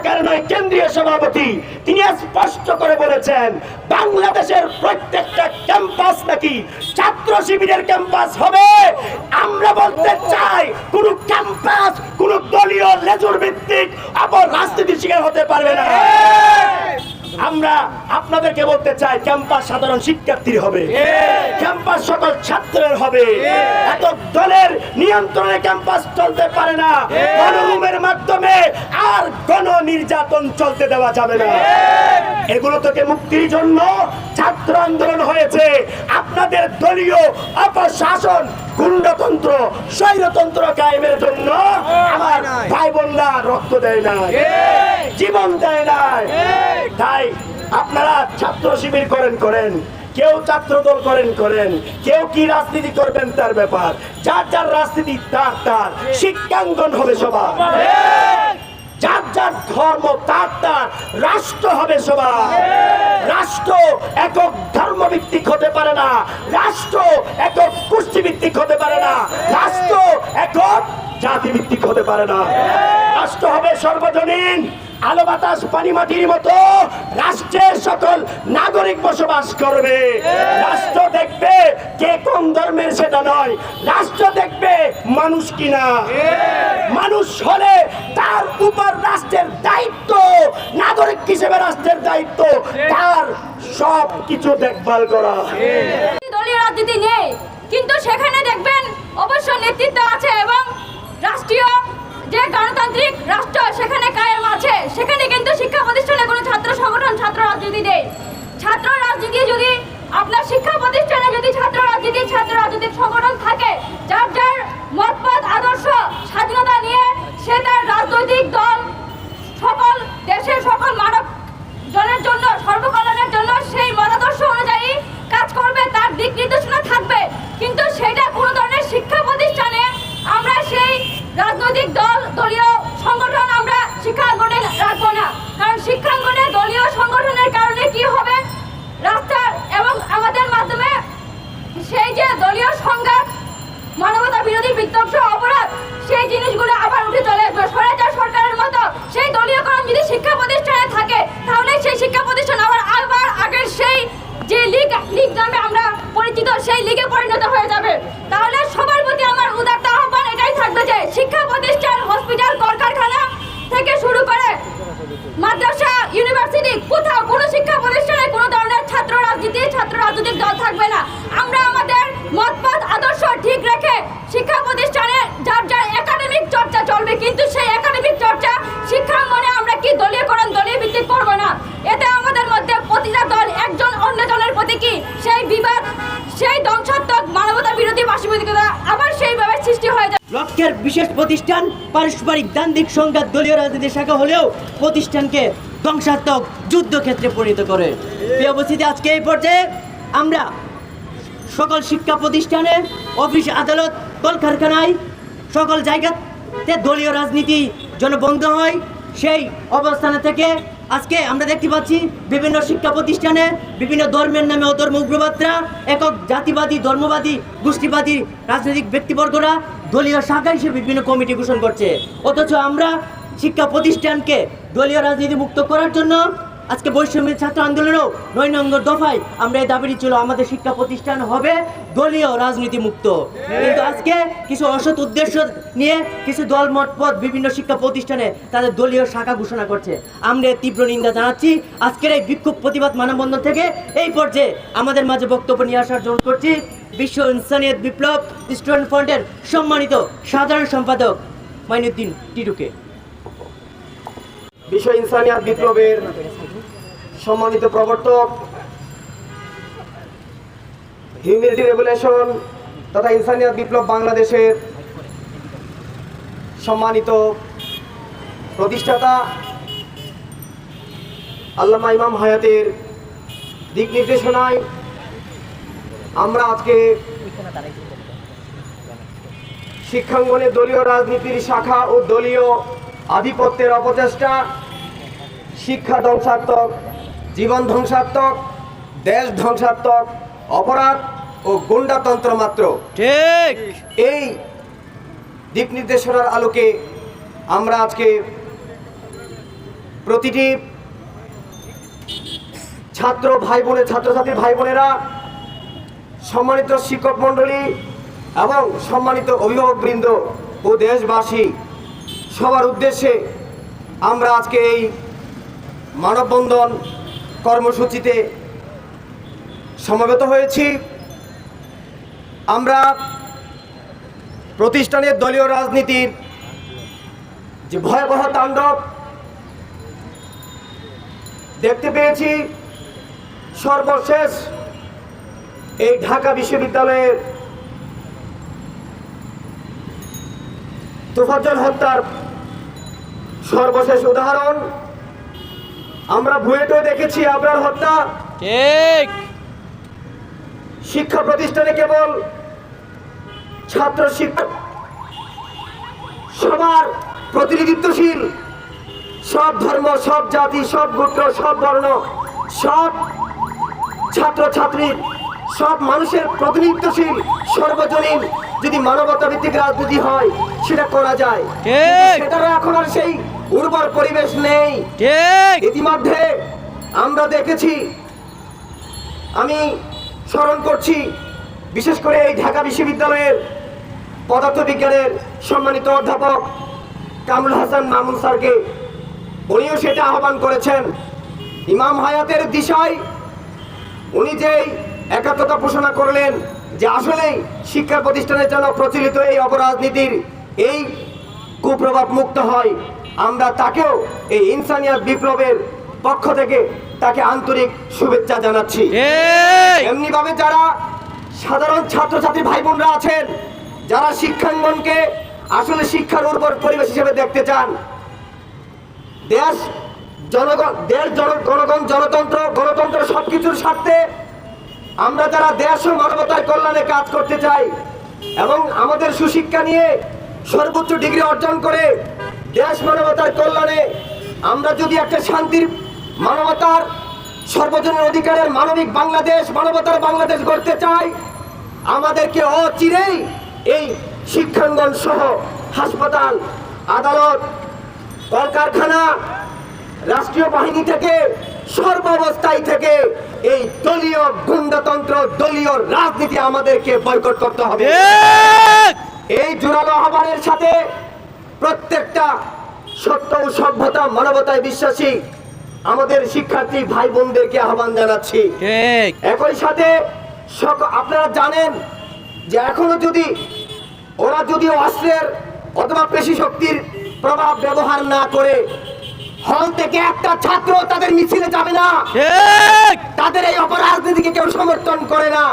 ঢাকার নয়, কেন্দ্রীয় সভাপতি। তিনি স্পষ্ট করে বলেছেন, বাংলাদেশের প্রত্যেকটা ক্যাম্পাস নাকি ছাত্র শিবিরের ক্যাম্পাস হবে। আমরা বলতে চাই, কোন ক্যাম্পাস, কোন দলীয় লেজুর ভিত্তিক আবার রাজনীতির শিকার হতে পারবে না। আমরা আপনাদেরকে বলতে চাই ক্যাম্পাস সাধারণ শিক্ষার্থীর হবে। ক্যাম্পাস সকল ছাত্রের হবে। এত দলের নিয়ন্ত্রণে ক্যাম্পাস চলতে পারে না। গণরুমের মাধ্যমে আর গণ নির্যাতন চলতে দেওয়া যাবে না। এগুলো থেকে মুক্তির জন্য ছাত্র আন্দোলন হয়েছে। আপনাদের দলীয় অপশাসন গুন্ডতন্ত্র স্বৈরতন্ত্র কায়েমের জন্য আমার ভাই বোনরা রক্ত দেয় না জীবন দেয় না তাই আপনারা ছাত্র শিবির করেন করেন। কেউ ছাত্র দল করেন করেন। কেউ কি রাজনীতি করবেন তার ব্যাপার। যার যার রাজনীতি, তার তার। শিক্ষাঙ্গন হবে সবার। যার যার ধর্ম, তার তার। রাষ্ট্র হবে সবার। রাষ্ট্র একক ধর্মভিত্তিক হতে পারে না। রাষ্ট্র একক গোষ্ঠীভিত্তিক হতে পারে না। রাষ্ট্র একক জাতিভিত্তিক হতে পারে না। রাষ্ট্র হবে সর্বজনীন। আলো বাতাস পানি মাটির মতো রাষ্ট্রের সকল নাগরিক বসবাস করবে। রাষ্ট্র দেখবে কে কোন ধর্মের সেটা নয়। রাষ্ট্র দেখবে মানুষ কিনা। মানুষ হলে তার উপর রাষ্ট্রের দায়িত্ব নাগরিক হিসেবে রাষ্ট্রের দায়িত্ব তার সব কিছু দেখভাল করা। দলীয় রাজনীতি নেই কিন্তু সেখানে দেখবেন অবশ্য নেতৃত্ব আছে এবং রাষ্ট্রীয় যে গণতান্ত্রিক রাষ্ট্র সেখানে কায়েম আছে, সেখানে কিন্তু শিক্ষা প্রতিষ্ঠানে কোনো ছাত্র সংগঠন, ছাত্র রাজনীতি নেই। ছাত্র রাজনীতি যদি আপনার শিক্ষা প্রতিষ্ঠানে যদি ছাত্র আমরা সেই লিগে পরিণত হয়ে যাবে। তাহলে সবার প্রতি আমার উদারতা আহ্বান এটাই থাকবে যে শিক্ষা প্রতিষ্ঠান হসপিটাল কলকারখানা থেকে শুরু করে মাদ্রাসা ইউনিভার্সিটি কোথাও লক্ষ্যের বিশেষ প্রতিষ্ঠান পারস্পরিক দান্দিক সংঘাত দলীয় রাজনীতির শাখা হলেও প্রতিষ্ঠানকে ধ্বংসাত্মক যুদ্ধক্ষেত্রে পরিণত করে। প্রিয় আজকে এই পর্যায়ে আমরা সকল শিক্ষা প্রতিষ্ঠানে, অফিস আদালত, কলকারখানায় সকল জায়গাতে দলীয় রাজনীতি যেন বন্ধ হয়, সেই অবস্থানে থেকে আজকে আমরা দেখতে পাচ্ছি বিভিন্ন শিক্ষা প্রতিষ্ঠানে, বিভিন্ন ধর্মের নামে অধর্ম উগ্রবাদরা, একক জাতিবাদী, ধর্মবাদী, গোষ্ঠীবাদী, রাজনৈতিক ব্যক্তিবর্গরা দলীয় শাখা হিসেবে বিভিন্ন কমিটি ঘোষণ করছে। অথচ আমরা শিক্ষা প্রতিষ্ঠানকে দলীয় রাজনীতি মুক্ত করার জন্য আজকে বৈষম্যের ছাত্র আন্দোলনেও নয় নম্বর দফায় আমরা এই দাবিটি ছিল আমাদের শিক্ষা প্রতিষ্ঠান হবে দলীয় রাজনীতি মুক্ত। কিন্তু আজকে কিছু অসৎ উদ্দেশ্য নিয়ে কিছু দল মতপথ বিভিন্ন শিক্ষা প্রতিষ্ঠানে তাদের দলীয় শাখা ঘোষণা করছে। আমরা তীব্র নিন্দা জানাচ্ছি। আজকের এই বিক্ষোভ প্রতিবাদ মানববন্ধন থেকে এই পর্যায়ে আমাদের মাঝে বক্তব্য নিয়ে আসার জন্য করছি। বিশ্ব ইনসানিয়ত বিপ্লব স্টুডেন্ট ফ্রন্টের সম্মানিত সাধারণ সম্পাদক মাইনুদ্দিন টিটুকে। বিশ্ব ইনসানিয়াত বিপ্লবের সম্মানিত প্রবর্তক হিউম্যানিটি রেভুলেশন তথা ইনসানিয়াত বিপ্লব বাংলাদেশের সম্মানিত প্রতিষ্ঠাতা, আল্লামা ইমাম হায়াতের দিক নির্দেশনায় আমরা আজকে শিক্ষাঙ্গনে দলীয় রাজনীতির শাখা ও দলীয় আধিপত্যের অপচেষ্টা শিক্ষা ধ্বংসাত্মক জীবন ধ্বংসাত্মক দেশ ধ্বংসাত্মক অপরাধ ও গুন্ডাতন্ত্র মাত্র। ঠিক। এই দিক নির্দেশনার আলোকে আমরা আজকে প্রতিটি ছাত্র ভাই বোনের ছাত্রছাত্রী ভাই বোনেরা সম্মানিত শিক্ষক মণ্ডলী এবং সম্মানিত অভিভাবকবৃন্দ ও দেশবাসী, সবার উদ্দেশ্যে আমরা আজকে এই মানববন্ধন কর্মসূচিতে সমবেত হয়েছি। আমরা প্রতিষ্ঠানের দলীয় রাজনীতির যে ভয়াবহ তাণ্ডব দেখতে পেয়েছি। সর্বশেষ এই ঢাকা বিশ্ববিদ্যালয়ের তোফাজ্জল হত্যার সর্বশেষ উদাহরণ। আমরা বুয়েটেও দেখেছি আবরার হত্যা। ঠিক। শিক্ষা প্রতিষ্ঠানে কেবল ছাত্র শিক্ষক সবার প্রতিনিধিত্বশীল সব ধর্ম সব জাতি সব গোত্র সব বর্ণ সব ছাত্র ছাত্রীর সব মানুষের প্রতিনিধিত্বশীল সর্বজনীন যদি মানবতা ভিত্তিক রাজনীতি হয় সেটা করা যায়। সেটারও এখন আর সেই উর্বর পরিবেশ নেই। ইতিমধ্যে আমরা দেখেছি আমি স্মরণ করছি বিশেষ করে এই ঢাকা বিশ্ববিদ্যালয়ের পদার্থবিজ্ঞানের সম্মানিত অধ্যাপক কামরুল হাসান মামুন স্যারকে। উনিও সেটা আহ্বান করেছেন। ইমাম হায়াতের দিশায় উনি যেই একাত্মতা ঘোষণা করলেন যে আসলেই শিক্ষা প্রতিষ্ঠানের জন্য প্রচলিত এই অপরাজনীতির এই কুপ্রভাব মুক্ত হয়। আমরা তাকেও এই ইনসানিয়াত বিপ্লবের পক্ষ থেকে তাকে আন্তরিক শুভেচ্ছা জানাচ্ছি। ঠিক এমনি ভাবে যারা সাধারণ ছাত্রছাত্রী ভাই বোনরা আছেন যারা শিক্ষাঙ্গনকে আসলে শিক্ষার উর্বর পরিবেশ হিসেবে দেখতে চান দেশ জনগণ দেশ জন- জনগণ জনতন্ত্র গণতন্ত্র সবকিছুর স্বার্থে আমরা যারা দেশ ও মানবতার কল্যাণে কাজ করতে চাই এবং আমাদের সুশিক্ষা নিয়ে সর্বোচ্চ ডিগ্রি অর্জন করে দেশ মানবতার কল্যাণে আমরা যদি একটা শান্তির মানবতার সর্বজনীন অধিকারের মানবিক বাংলাদেশ, মানবতার বাংলাদেশ গড়তে চাই, আমাদেরকে অচিরেই এই শিক্ষাঙ্গন সহ হাসপাতাল, আদালত, কলকারখানা, রাষ্ট্রীয় বাহিনী থেকে সর্বাবস্থায় থেকে এই দলীয় গুন্ডাতন্ত্র দলীয় রাজনীতি আমাদেরকে বয়কট করতে হবে। এই জোরালো আহ্বানের সাথে প্রত্যেকটা সত্য ও সভ্যতা মানবতায় বিশ্বাসী আমাদের শিক্ষার্থী ভাই বোনদেরকে আহ্বান জানাচ্ছি। একই সাথে আপনারা জানেন যে এখনও যদি ওরা যদি অস্ত্রের অথবা পেশি শক্তির প্রভাব ব্যবহার না করে হল থেকে একটা ছাত্র তাদের মিছিলে যাবে না। তাদের এই অপরাজনীতিকে কেউ সমর্থন করে না।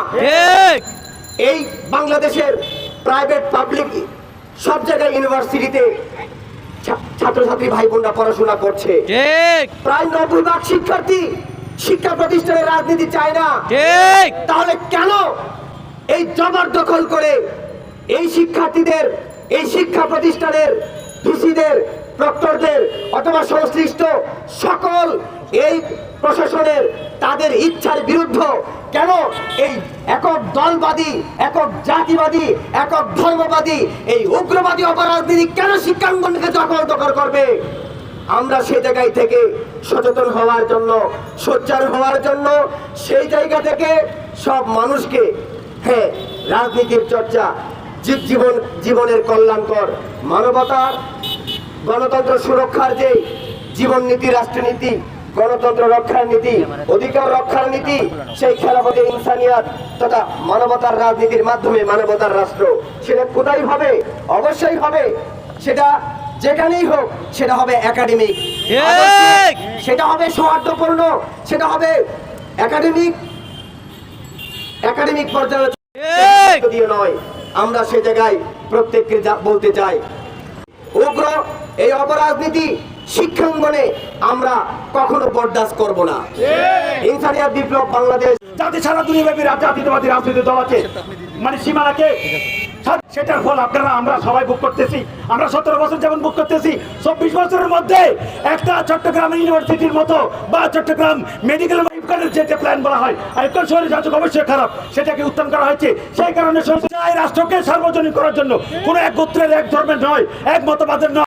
এই বাংলাদেশের প্রাইভেট পাবলিক সব জায়গায় ইউনিভার্সিটিতে ছাত্রছাত্রী ভাই বোনরা পড়াশোনা করছে। প্রায় নব্বই ভাগ শিক্ষার্থী শিক্ষা প্রতিষ্ঠানের রাজনীতি চায় না। তাহলে কেন এই জবরদখল করে এই শিক্ষার্থীদের এই শিক্ষা প্রতিষ্ঠানের ভিসিদের প্রক্টরদের অথবা সংশ্লিষ্ট সকল এই প্রশাসনের তাদের ইচ্ছার বিরুদ্ধ কেন এই একক দলবাদী, একক জাতিবাদী, একক ধর্মবাদী, এই উগ্রবাদী অপরাধী কেন শিক্ষাঙ্গনকে দখল দখল করবে? আমরা সেই জায়গায় থেকে সচেতন হওয়ার জন্য, সোচ্চার হওয়ার জন্য সেই জায়গা থেকে সব মানুষকে হ্যাঁ রাজনীতির চর্চা জীব জীবন জীবনের কল্যাণকর মানবতার গণতন্ত্র সুরক্ষার যে জীবন নীতি রাষ্ট্রনীতি গণতন্ত্র রক্ষার নীতি অধিকার রক্ষার নীতি সেই খেলাফতে ইনসানিয়াত তথা মানবতার রাজনীতির মাধ্যমে মানবতার রাষ্ট্র সেটা কোথায় হবে? অবশ্যই হবে। সেটা যেখানেই হোক সেটা হবে একাডেমিক সেটা হবে সৌহার্দ্যপূর্ণ। সেটা হবে একাডেমিক একাডেমিক পর্যালোচনা। নয় আমরা সে জায়গায় প্রত্যেককে যা- বলতে চাই উগ্র এই অপরাজনীতি শিক্ষাঙ্গনে আমরা কখনো বরদাস্ত করব না। ইনসানিয়াত বিপ্লব বাংলাদেশ যাতে সারা দুনিয়াব্যাপী জাতীয়তাবাদী রাজনৈতিক দল আছে। মানে সীমানাকে সেটার ফল আপনারা আমরা সবাই বুক করতেছি। আমরা সতেরো বছর যেমন বুক করতেছি চব্বিশ বছরের মধ্যে একটা চট্টগ্রাম ইউনিভার্সিটির মতো বা চট্টগ্রাম মেডিকেল আইফকানের যেটা প্ল্যান বলা হয় আইফকান শহরের শাসক অবশ্যই খারাপ। সেটাকে উত্থান করা হয়েছে। সেই কারণে রাষ্ট্রকে সার্বজনীন করার জন্য। কোনো এক গোত্রের এক ধর্মের নয়, এক মতবাদের নয়।